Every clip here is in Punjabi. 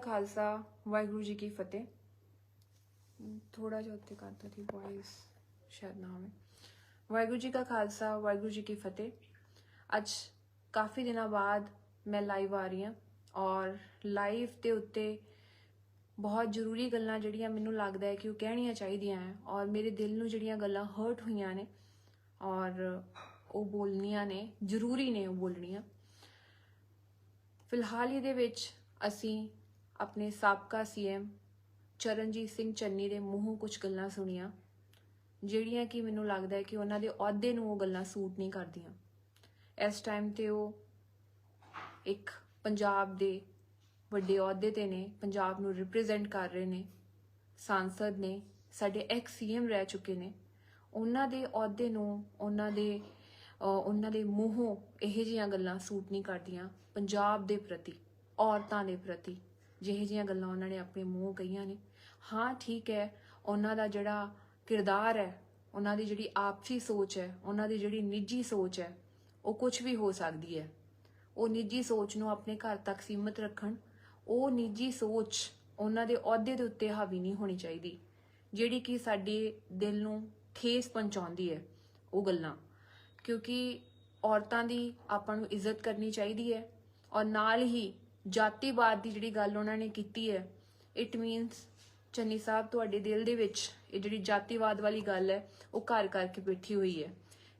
ਖਾਲਸਾ, ਵਾਹਿਗੁਰੂ ਜੀ ਕੀ ਫਤਿਹ। ਥੋੜਾ ਜਿਹਾ ਉੱਤੇ ਕਰਤਾ ਸੀ ਵੌਇਸ ਸ਼ਾਇਦ ਨਾ ਹੋਵੇ। ਵਾਹਿਗੁਰੂ ਜੀ ਕਾ ਖਾਲਸਾ, ਵਾਹਿਗੁਰੂ ਜੀ ਕੀ ਫਤਿਹ। ਅੱਜ ਕਾਫੀ ਦਿਨਾਂ ਬਾਅਦ ਮੈਂ ਲਾਈਵ ਆ ਰਹੀ ਹਾਂ ਔਰ ਲਾਈਵ ਦੇ ਉੱਤੇ ਬਹੁਤ ਜ਼ਰੂਰੀ ਗੱਲਾਂ ਜਿਹੜੀਆਂ ਮੈਨੂੰ ਲੱਗਦਾ ਹੈ ਕਿ ਉਹ ਕਹਿਣੀਆਂ ਚਾਹੀਦੀਆਂ ਹੈ ਔਰ ਮੇਰੇ ਦਿਲ ਨੂੰ ਜਿਹੜੀਆਂ ਗੱਲਾਂ ਹਰਟ ਹੋਈਆਂ ਨੇ ਔਰ ਉਹ ਬੋਲਣੀਆਂ ਨੇ, ਜ਼ਰੂਰੀ ਨੇ ਉਹ ਬੋਲਣੀਆਂ। ਫਿਲਹਾਲ ਇਹਦੇ ਵਿੱਚ ਅਸੀਂ ਆਪਣੇ ਸਾਬਕਾ ਸੀਐਮ ਚਰਨਜੀਤ ਸਿੰਘ ਚੰਨੀ ਦੇ ਮੂੰਹੋਂ ਕੁਝ ਗੱਲਾਂ ਸੁਣੀਆਂ, ਜਿਹੜੀਆਂ ਕਿ ਮੈਨੂੰ ਲੱਗਦਾ ਹੈ ਕਿ ਉਹਨਾਂ ਦੇ ਅਹੁਦੇ ਨੂੰ ਉਹ ਗੱਲਾਂ ਸੂਟ ਨਹੀਂ ਕਰਦੀਆਂ। ਇਸ ਟਾਈਮ ਤੇ ਉਹ ਇੱਕ ਪੰਜਾਬ ਦੇ ਵੱਡੇ ਅਹੁਦੇ ਤੇ ਨੇ, ਪੰਜਾਬ ਨੂੰ ਰਿਪਰੈਜ਼ੈਂਟ ਕਰ ਰਹੇ ਨੇ, ਸਾਂਸਦ ਨੇ, ਸਾਡੇ ਐਕਸ ਸੀਐਮ ਰਹਿ ਚੁੱਕੇ ਨੇ। ਉਹਨਾਂ ਦੇ ਅਹੁਦੇ ਨੂੰ, ਉਹਨਾਂ ਦੇ ਉਹਨਾਂ ਦੇ ਮੂੰਹੋਂ ਇਹੋ ਜਿਹੀਆਂ ਗੱਲਾਂ ਸੂਟ ਨਹੀਂ ਕਰਦੀਆਂ, ਪੰਜਾਬ ਦੇ ਪ੍ਰਤੀ, ਔਰਤਾਂ ਦੇ ਪ੍ਰਤੀ। ਜਿਹੇ ਜਿਹੀਆਂ ਗੱਲਾਂ ਉਹਨਾਂ ਨੇ ਆਪਣੇ ਮੂੰਹ ਕਹੀਆਂ ਨੇ। ਹਾਂ, ਠੀਕ ਹੈ, ਉਹਨਾਂ ਦਾ ਜਿਹੜਾ ਕਿਰਦਾਰ ਹੈ, ਉਹਨਾਂ ਦੀ ਜਿਹੜੀ ਆਪਸੀ ਸੋਚ ਹੈ, ਉਹਨਾਂ ਦੀ ਜਿਹੜੀ ਨਿੱਜੀ ਸੋਚ ਹੈ, ਉਹ ਕੁਝ ਵੀ ਹੋ ਸਕਦੀ ਹੈ। ਉਹ ਨਿੱਜੀ ਸੋਚ ਨੂੰ ਆਪਣੇ ਘਰ ਤੱਕ ਸੀਮਿਤ ਰੱਖਣ, ਉਹ ਨਿੱਜੀ ਸੋਚ ਉਹਨਾਂ ਦੇ ਅਹੁਦੇ ਦੇ ਉੱਤੇ ਹਾਵੀ ਨਹੀਂ ਹੋਣੀ ਚਾਹੀਦੀ। ਜਿਹੜੀ ਕਿ ਸਾਡੇ ਦਿਲ ਨੂੰ ਠੇਸ ਪਹੁੰਚਾਉਂਦੀ ਹੈ, ਉਹ ਗੱਲਾਂ। ਕਿਉਂਕਿ ਔਰਤਾਂ ਦੀ ਆਪਾਂ ਨੂੰ ਇੱਜ਼ਤ ਕਰਨੀ ਚਾਹੀਦੀ ਹੈ ਔਰ ਨਾਲ ਹੀ ਜਾਤੀਵਾਦ ਦੀ ਜਿਹੜੀ ਗੱਲ ਉਹਨਾਂ ਨੇ ਕੀਤੀ ਹੈ ਇਟ ਮੀਨਸ ਚੰਨੀ ਸਾਹਿਬ ਤੁਹਾਡੇ ਦਿਲ ਦੇ ਵਿੱਚ ਇਹ ਜਿਹੜੀ ਜਾਤੀਵਾਦ ਵਾਲੀ ਗੱਲ ਹੈ, ਉਹ ਘਰ ਕਰਕੇ ਬੈਠੀ ਹੋਈ ਹੈ।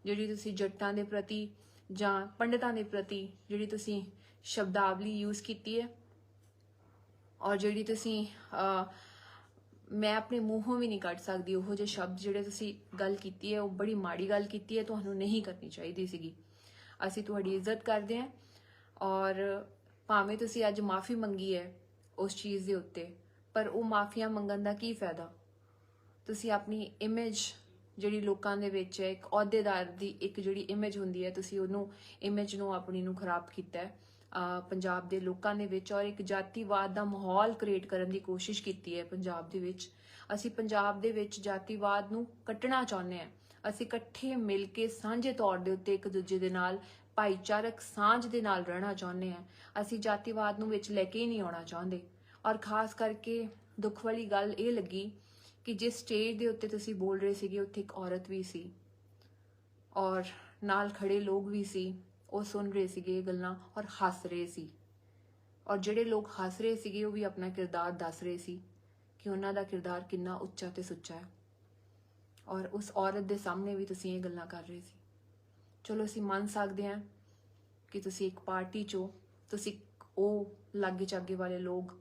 ਜਿਹੜੀ ਤੁਸੀਂ ਜੱਟਾਂ ਦੇ ਪ੍ਰਤੀ ਜਾਂ ਪੰਡਤਾਂ ਦੇ ਪ੍ਰਤੀ ਜਿਹੜੀ ਤੁਸੀਂ ਸ਼ਬਦਾਵਲੀ ਯੂਜ਼ ਕੀਤੀ ਹੈ, ਔਰ ਜਿਹੜੀ ਤੁਸੀਂ ਮੈਂ ਆਪਣੇ ਮੂੰਹੋਂ ਵੀ ਨਹੀਂ ਕੱਢ ਸਕਦੀ, ਉਹ ਜਿਹੇ ਸ਼ਬਦ ਜਿਹੜੇ ਤੁਸੀਂ ਗੱਲ ਕੀਤੀ ਹੈ, ਉਹ ਬੜੀ ਮਾੜੀ ਗੱਲ ਕੀਤੀ ਹੈ, ਤੁਹਾਨੂੰ ਨਹੀਂ ਕਰਨੀ ਚਾਹੀਦੀ ਸੀਗੀ। ਅਸੀਂ ਤੁਹਾਡੀ ਇੱਜ਼ਤ ਕਰਦੇ ਹਾਂ, ਔਰ ਭਾਵੇਂ ਤੁਸੀਂ ਅੱਜ ਮਾਫੀ ਮੰਗੀ ਹੈ ਉਸ ਚੀਜ਼ ਦੇ ਉੱਤੇ, ਪਰ ਉਹ ਮਾਫੀਆਂ ਮੰਗਣ ਦਾ ਕੀ ਫਾਇਦਾ? ਤੁਸੀਂ ਆਪਣੀ ਇਮੇਜ ਜਿਹੜੀ ਲੋਕਾਂ ਦੇ ਵਿੱਚ ਹੈ, ਇੱਕ ਅਹੁਦੇਦਾਰ ਦੀ ਇੱਕ ਜਿਹੜੀ ਇਮੇਜ ਹੁੰਦੀ ਹੈ, ਤੁਸੀਂ ਉਹਨੂੰ ਇਮੇਜ ਨੂੰ ਆਪਣੀ ਨੂੰ ਖਰਾਬ ਕੀਤਾ ਹੈ। ਪੰਜਾਬ ਦੇ ਲੋਕਾਂ ਦੇ ਵਿੱਚ ਔਰ ਇੱਕ ਜਾਤੀਵਾਦ ਦਾ ਮਾਹੌਲ ਕ੍ਰੀਏਟ ਕਰਨ ਦੀ ਕੋਸ਼ਿਸ਼ ਕੀਤੀ ਹੈ ਪੰਜਾਬ ਦੇ ਵਿੱਚ। ਅਸੀਂ ਪੰਜਾਬ ਦੇ ਵਿੱਚ ਜਾਤੀਵਾਦ ਨੂੰ ਕੱਟਣਾ ਚਾਹੁੰਦੇ ਹਾਂ। ਅਸੀਂ ਇਕੱਠੇ ਮਿਲ ਕੇ ਸਾਂਝੇ ਤੌਰ ਦੇ ਉੱਤੇ ਇੱਕ ਦੂਜੇ ਦੇ ਨਾਲ ਭਾਈਚਾਰਕ ਸਾਂਝ ਦੇ ਨਾਲ ਰਹਿਣਾ ਚਾਹੁੰਦੇ ਹਾਂ। ਅਸੀਂ ਜਾਤੀਵਾਦ ਨੂੰ ਵਿੱਚ ਲੈ ਕੇ ਹੀ ਨਹੀਂ ਆਉਣਾ ਚਾਹੁੰਦੇ। ਔਰ ਖਾਸ ਕਰਕੇ ਦੁੱਖ ਵਾਲੀ ਗੱਲ ਇਹ ਲੱਗੀ ਕਿ ਜਿਸ ਸਟੇਜ ਦੇ ਉੱਤੇ ਤੁਸੀਂ ਬੋਲ ਰਹੇ ਸੀਗੇ, ਉੱਥੇ ਇੱਕ ਔਰਤ ਵੀ ਸੀ। ਔਰ ਨਾਲ ਖੜੇ ਲੋਕ ਵੀ ਸੀ। ਉਹ ਸੁਣ ਰਹੇ ਸੀਗੇ ਇਹ ਗੱਲਾਂ ਔਰ ਹੱਸ ਰਹੇ ਸੀ। ਔਰ ਜਿਹੜੇ ਲੋਕ ਹੱਸ ਰਹੇ ਸੀਗੇ, ਉਹ ਵੀ ਆਪਣਾ ਕਿਰਦਾਰ ਦੱਸ ਰਹੇ ਸੀ ਕਿ ਉਹਨਾਂ ਦਾ ਕਿਰਦਾਰ ਕਿੰਨਾ ਉੱਚਾ ਤੇ ਸੁੱਚਾ ਹੈ। ਔਰ ਉਸ ਔਰਤ ਦੇ ਸਾਹਮਣੇ ਵੀ ਤੁਸੀਂ ਇਹ ਗੱਲਾਂ ਕਰ ਰਹੇ ਸੀ। ਚਲੋ ਅਸੀਂ ਮੰਨ ਸਕਦੇ ਹਾਂ ਕਿ ਤੁਸੀਂ ਇੱਕ ਪਾਰਟੀ ਚੋਂ, ਤੁਸੀਂ ਉਹ ਲਾਗੇ ਚਾਗੇ ਵਾਲੇ ਲੋਕ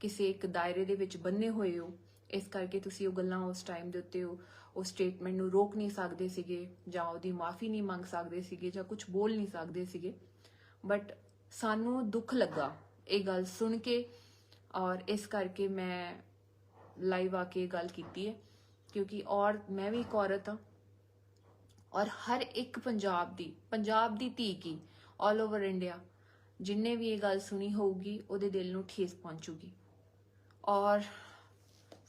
ਕਿਸੇ ਇੱਕ ਦਾਇਰੇ ਦੇ ਵਿੱਚ ਬੰਨੇ ਹੋਏ ਹੋ, ਇਸ ਕਰਕੇ ਤੁਸੀਂ ਉਹ ਗੱਲਾਂ ਉਸ ਟਾਈਮ ਦੇ ਉੱਤੇ ਉਹ ਸਟੇਟਮੈਂਟ ਨੂੰ ਰੋਕ ਨਹੀਂ ਸਕਦੇ ਸੀਗੇ ਜਾਂ ਉਹਦੀ ਮਾਫੀ ਨਹੀਂ ਮੰਗ ਸਕਦੇ ਸੀਗੇ ਜਾਂ ਕੁਝ ਬੋਲ ਨਹੀਂ ਸਕਦੇ ਸੀਗੇ। ਬਟ ਸਾਨੂੰ ਦੁੱਖ ਲੱਗਾ ਇਹ ਗੱਲ ਸੁਣ ਕੇ ਔਰ ਇਸ ਕਰਕੇ ਮੈਂ ਲਾਈਵ ਆ ਕੇ ਇਹ ਗੱਲ ਕੀਤੀ ਹੈ, ਕਿਉਂਕਿ ਔਰ ਮੈਂ ਵੀ ਇੱਕ ਔਰਤ ਹਾਂ। ਔਰ ਹਰ ਇੱਕ ਪੰਜਾਬ ਦੀ ਪੰਜਾਬ ਦੀ ਧੀ ਕੀ? 올 ਓਵਰ ਇੰਡੀਆ ਜਿੰਨੇ ਵੀ ਇਹ ਗੱਲ ਸੁਣੀ ਹੋਊਗੀ, ਉਹਦੇ ਦਿਲ ਨੂੰ ਠੇਸ ਪਹੁੰਚੂਗੀ। ਔਰ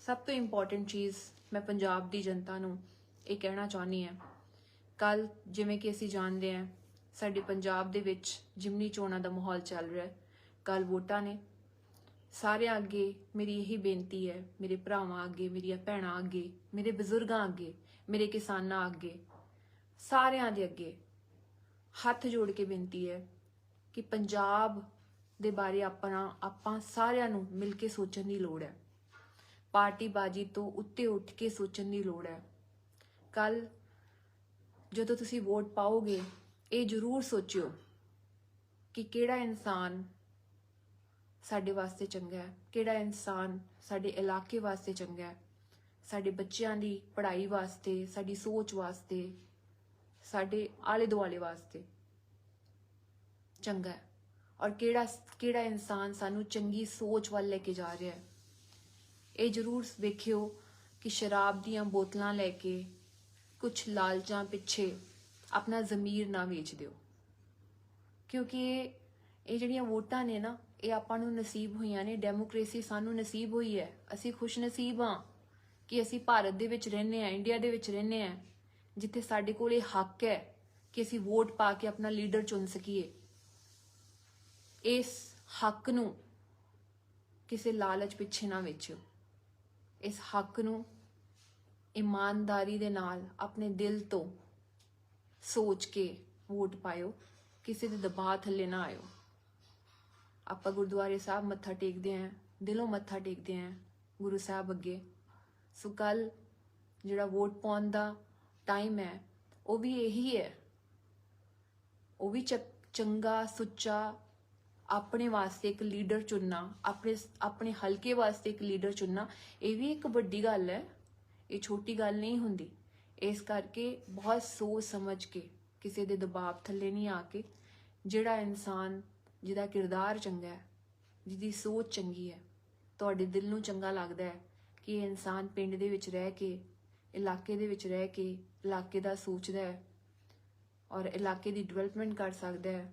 ਸਭ ਤੋਂ ਇੰਪੋਰਟੈਂਟ ਚੀਜ਼ ਮੈਂ ਪੰਜਾਬ ਦੀ ਜਨਤਾ ਨੂੰ ਇਹ ਕਹਿਣਾ ਚਾਹੁੰਦੀ ਹਾਂ। ਕੱਲ ਜਿਵੇਂ ਕਿ ਅਸੀਂ ਜਾਣਦੇ ਹਾਂ, ਸਾਡੇ ਪੰਜਾਬ ਦੇ ਵਿੱਚ ਜਿਮਨੀ ਚੋਣਾਂ ਦਾ ਮਾਹੌਲ ਚੱਲ ਰਿਹਾ ਹੈ। ਕੱਲ ਵੋਟਾਂ ਨੇ। ਸਾਰਿਆਂ ਅੱਗੇ ਮੇਰੀ ਇਹੀ ਬੇਨਤੀ ਹੈ, ਮੇਰੇ ਭਰਾਵਾਂ ਅੱਗੇ, ਮੇਰੀਆਂ ਭੈਣਾਂ ਅੱਗੇ, ਮੇਰੇ ਬਜ਼ੁਰਗਾਂ ਅੱਗੇ, ਮੇਰੇ ਕਿਸਾਨਾਂ ਅੱਗੇ। ਸਾਰਿਆਂ ਦੇ ਅੱਗੇ ਹੱਥ ਜੋੜ ਕੇ ਬੇਨਤੀ ਹੈ ਕਿ ਪੰਜਾਬ ਦੇ ਬਾਰੇ ਆਪਣਾ, ਆਪਾਂ ਸਾਰਿਆਂ ਨੂੰ ਮਿਲ ਕੇ ਸੋਚਣ ਦੀ ਲੋੜ ਹੈ। ਪਾਰਟੀ ਬਾਜੀ ਤੋਂ ਉੱਤੇ ਉੱਠ ਕੇ ਸੋਚਣ ਦੀ ਲੋੜ ਹੈ। ਕੱਲ ਜਦੋਂ ਤੁਸੀਂ ਵੋਟ ਪਾਓਗੇ, ਇਹ ਜ਼ਰੂਰ ਸੋਚਿਓ ਕਿ ਕਿਹੜਾ ਇਨਸਾਨ ਸਾਡੇ ਵਾਸਤੇ ਚੰਗਾ ਹੈ, ਕਿਹੜਾ ਇਨਸਾਨ ਸਾਡੇ ਇਲਾਕੇ ਵਾਸਤੇ ਚੰਗਾ ਹੈ, ਸਾਡੇ ਬੱਚਿਆਂ ਦੀ ਪੜ੍ਹਾਈ ਵਾਸਤੇ, ਸਾਡੀ ਸੋਚ ਵਾਸਤੇ ਸਾਡੇ ਆਲੇ ਦੁਆਲੇ ਵਾਸਤੇ ਚੰਗਾ ਹੈ। ਔਰ ਕਿਹੜਾ ਕਿਹੜਾ ਇਨਸਾਨ ਸਾਨੂੰ ਚੰਗੀ ਸੋਚ ਵੱਲ ਲੈ ਕੇ ਜਾ ਰਿਹਾ ਹੈ, ਇਹ ਜ਼ਰੂਰ ਵੇਖਿਓ ਕਿ ਸ਼ਰਾਬ ਦੀਆਂ ਬੋਤਲਾਂ ਲੈ ਕੇ ਕੁਝ ਲਾਲਚਾਂ ਪਿੱਛੇ ਆਪਣਾ ਜ਼ਮੀਰ ਨਾ ਵੇਚ ਦਿਓ। ਕਿਉਂਕਿ ਇਹ ਇਹ ਜਿਹੜੀਆਂ ਵੋਟਾਂ ਨੇ ਨਾ, ਇਹ ਆਪਾਂ ਨੂੰ ਨਸੀਬ ਹੋਈਆਂ ਨੇ, ਡੈਮੋਕ੍ਰੇਸੀ ਸਾਨੂੰ ਨਸੀਬ ਹੋਈ ਹੈ। ਅਸੀਂ ਖੁਸ਼ ਨਸੀਬ ਹਾਂ ਕਿ ਅਸੀਂ ਭਾਰਤ ਦੇ ਵਿੱਚ ਰਹਿੰਦੇ ਆ ਇੰਡੀਆ ਦੇ ਵਿੱਚ ਰਹਿੰਦੇ ਆ ਜਿੱਥੇ ਸਾਡੇ ਕੋਲ ਇਹ ਹੱਕ ਹੈ ਕਿ ਅਸੀਂ ਵੋਟ ਪਾ ਕੇ ਆਪਣਾ ਲੀਡਰ ਚੁਣ ਸਕੀਏ। ਇਸ ਹੱਕ ਨੂੰ ਕਿਸੇ ਲਾਲਚ ਪਿੱਛੇ ਨਾ ਵੇਚਿਓ। ਇਸ ਹੱਕ ਨੂੰ ਇਮਾਨਦਾਰੀ ਦੇ ਨਾਲ ਆਪਣੇ ਦਿਲ ਤੋਂ ਸੋਚ ਕੇ ਵੋਟ ਪਾਇਓ। ਕਿਸੇ ਦੇ ਦਬਾਅ ਥੱਲੇ ਨਾ ਆਇਓ। ਆਪਾਂ ਗੁਰਦੁਆਰੇ ਸਾਹਿਬ ਮੱਥਾ ਟੇਕਦੇ ਆਂ, ਦਿਲੋਂ ਮੱਥਾ ਟੇਕਦੇ ਆਂ ਗੁਰੂ ਸਾਹਿਬ ਅੱਗੇ। ਸੋ ਕੱਲ ਜਿਹੜਾ ਵੋਟ ਪਾਉਣ ਦਾ ਟਾਈਮ ਹੈ। ਉਹ ਵੀ ਇਹੀ ਹੈ। ਉਹ ਵੀ ਚੰਗਾ, ਸੁੱਚਾ, ਆਪਣੇ ਵਾਸਤੇ ਇੱਕ ਲੀਡਰ ਚੁਣਨਾ, ਆਪਣੇ ਆਪਣੇ ਹਲਕੇ ਵਾਸਤੇ ਇੱਕ ਲੀਡਰ ਚੁਣਨਾ, ਇਹ ਵੀ ਇੱਕ ਵੱਡੀ ਗੱਲ ਹੈ। ਇਹ ਛੋਟੀ ਗੱਲ ਨਹੀਂ ਹੁੰਦੀ। ਇਸ ਕਰਕੇ ਬਹੁਤ ਸੋਚ ਸਮਝ ਕੇ, ਕਿਸੇ ਦੇ ਦਬਾਅ ਥੱਲੇ ਨਹੀਂ ਆ ਕੇ, ਜਿਹੜਾ ਇਨਸਾਨ, ਜਿਹਦਾ ਕਿਰਦਾਰ ਚੰਗਾ ਹੈ, ਜਿਹਦੀ ਸੋਚ ਚੰਗੀ ਹੈ, ਤੁਹਾਡੇ ਦਿਲ ਨੂੰ ਚੰਗਾ ਲੱਗਦਾ ਹੈ ਕਿ ਇਹ ਇਨਸਾਨ ਪਿੰਡ ਦੇ ਵਿੱਚ ਰਹਿ ਕੇ ਇਲਾਕੇ ਦੇ ਵਿੱਚ ਰਹਿ ਕੇ ਇਲਾਕੇ ਦਾ ਸੋਚਦਾ ਹੈ ਔਰ ਇਲਾਕੇ ਦੀ ਡਿਵੈਲਪਮੈਂਟ ਕਰ ਸਕਦਾ ਹੈ।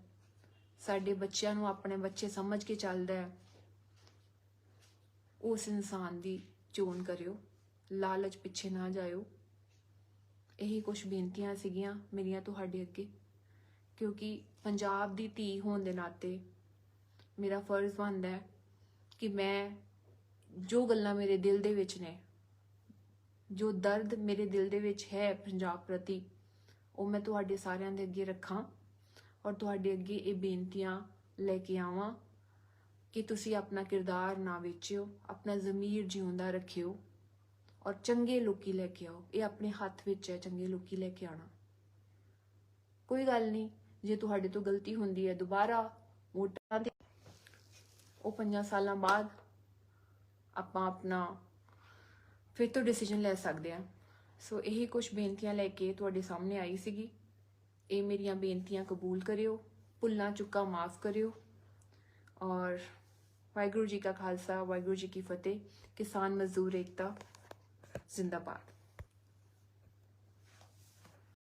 ਸਾਡੇ ਬੱਚਿਆਂ ਨੂੰ ਆਪਣੇ ਬੱਚੇ ਸਮਝ ਕੇ ਚੱਲਦਾ ਹੈ। ਉਸ ਇਨਸਾਨ ਦੀ ਚੋਣ ਕਰਿਓ, ਲਾਲਚ ਪਿੱਛੇ ਨਾ ਜਾਇਓ। ਇਹੀ ਕੁਝ ਬੇਨਤੀਆਂ ਸੀਗੀਆਂ ਮੇਰੀਆਂ ਤੁਹਾਡੇ ਅੱਗੇ, ਕਿਉਂਕਿ ਪੰਜਾਬ ਦੀ ਧੀ ਹੋਣ ਦੇ ਨਾਤੇ ਮੇਰਾ ਫਰਜ਼ ਬਣਦਾ ਹੈ ਕਿ ਮੈਂ ਜੋ ਗੱਲਾਂ ਮੇਰੇ ਦਿਲ ਦੇ ਵਿੱਚ ਨੇ ਜੋ ਦਰਦ ਮੇਰੇ ਦਿਲ ਦੇ ਵਿੱਚ ਹੈ ਪੰਜਾਬ ਪ੍ਰਤੀ, ਉਹ ਮੈਂ ਤੁਹਾਡੇ ਸਾਰਿਆਂ ਦੇ ਅੱਗੇ ਰੱਖਾਂ ਔਰ ਤੁਹਾਡੇ ਅੱਗੇ ਇਹ ਬੇਨਤੀਆਂ ਲੈ ਕੇ ਆਵਾਂ ਕਿ ਤੁਸੀਂ ਆਪਣਾ ਕਿਰਦਾਰ ਨਾ ਵੇਚਿਓ, ਆਪਣਾ ਜ਼ਮੀਰ ਜਿਉਂਦਾ ਰੱਖਿਓ ਔਰ ਚੰਗੇ ਲੋਕੀ ਲੈ ਕੇ ਆਓ। ਇਹ ਆਪਣੇ ਹੱਥ ਵਿੱਚ ਹੈ, ਚੰਗੇ ਲੋਕੀ ਲੈ ਕੇ ਆਣਾ ਕੋਈ ਗੱਲ ਨਹੀਂ, ਜੇ ਤੁਹਾਡੇ ਤੋਂ ਗਲਤੀ ਹੁੰਦੀ ਹੈ ਦੁਬਾਰਾ ਵੋਟਾਂ 'ਤੇ ਉਹ ਪੰਜਾਂ ਸਾਲਾਂ ਬਾਅਦ ਆਪਾਂ ਆਪਣਾ ਫਿਰ ਤੋਂ ਡਿਸੀਜਨ ਲੈ ਸਕਦੇ ਆ। ਸੋ ਇਹ ਕੁਝ ਬੇਨਤੀਆਂ ਲੈ ਕੇ ਤੁਹਾਡੇ ਸਾਹਮਣੇ ਆਈ ਸੀਗੀ। ਇਹ ਮੇਰੀਆਂ ਬੇਨਤੀਆਂ ਕਬੂਲ ਕਰਿਓ, ਭੁੱਲਾਂ ਚੁੱਕਾ ਮਾਫ ਕਰਿਓ। ਔਰ ਵਾਹਿਗੁਰੂ ਜੀ ਕਾ ਖਾਲਸਾ, ਵਾਹਿਗੁਰੂ ਜੀ ਕੀ ਫਤਿਹ। ਕਿਸਾਨ ਮਜ਼ਦੂਰ ਏਕਤਾ, ਜ਼ਿੰਦਾਬਾਦ।